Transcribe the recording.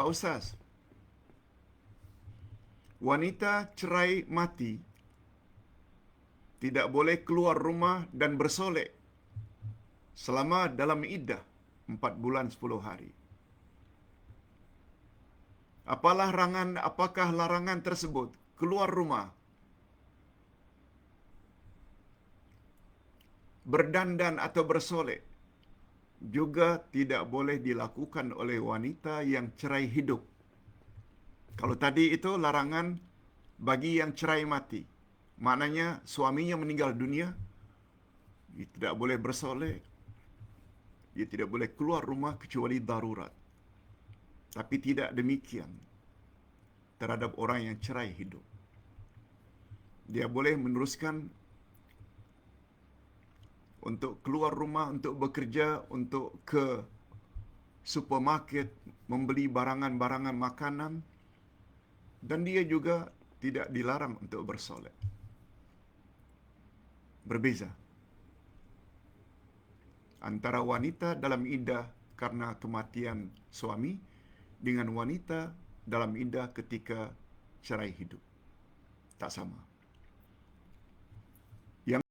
Pak Ustaz, wanita cerai mati tidak boleh keluar rumah dan bersolek selama dalam iddah empat bulan sepuluh hari. Apa larangan, apakah larangan tersebut? Keluar rumah. Berdandan atau bersolek juga tidak boleh dilakukan oleh wanita yang cerai hidup. Kalau tadi itu larangan bagi yang cerai mati. Maknanya suaminya meninggal dunia, dia tidak boleh bersolek, dia tidak boleh keluar rumah kecuali darurat. Tapi tidak demikian terhadap orang yang cerai hidup. Dia boleh meneruskan untuk keluar rumah, untuk bekerja, untuk ke supermarket, membeli barangan-barangan makanan, dan dia juga tidak dilarang untuk bersolek. Berbeza antara wanita dalam iddah karena kematian suami dengan wanita dalam iddah ketika cerai hidup. Tak sama.